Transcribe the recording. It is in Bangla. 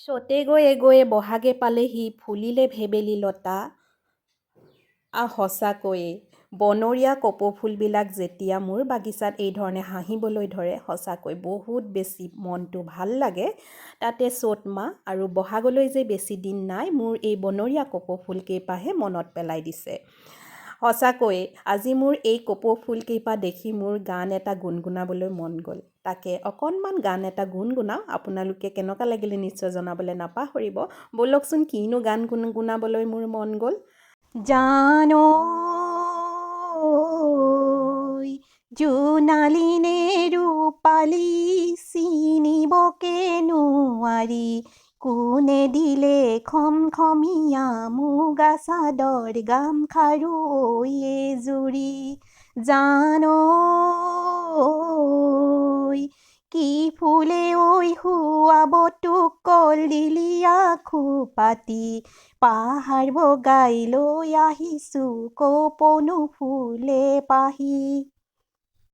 চ'তে গৈয়ে গৈয়ে বহাগে পালেহি ফুলিলে ভেবেলী লতা। আহ সঁচাকৈয়ে বনৰীয়া কপৌফুলবিলাক যেতিয়া মোৰ বাগিচাত এইধৰণে হাঁহিবলৈ ধৰে সঁচাকৈ বহুত বেছি মনটো ভাল লাগে। তাতে চ'ত মাহ আৰু বহাগলৈ যে বেছি দিন নাই মোৰ এই বনৰীয়া কপৌফুলকেইপাহে মনত পেলাই দিছে। সঁচাকৈয়ে আজি মোৰ এই কপৌফুলকেইপা দেখি মোৰ গান এটা গুণগুণাবলৈ মন গ'ল। তাকে অকণমান গান এটা গুণগুণাওঁ আপোনালোকে কেনেকুৱা লাগিলে নিশ্চয় জনাবলৈ নাপাহৰিব। ব'লকচোন কিনো গান গুণগুণাবলৈ মোৰ মন গ'ল? জান ঐ জোনালীনে ৰূপালী চিনিবকে নোৱাৰি কোনে দিলে খমখমীয়া মুগা চাদৰ গামখাৰু ঐ এজুৰি জান কি ফুলে ঐ শুৱাব তোক কলদিলীয়া খোপাতি পাহাৰ বগাই লৈ আহিছোঁ, কপৌনো ফুলে পাহি।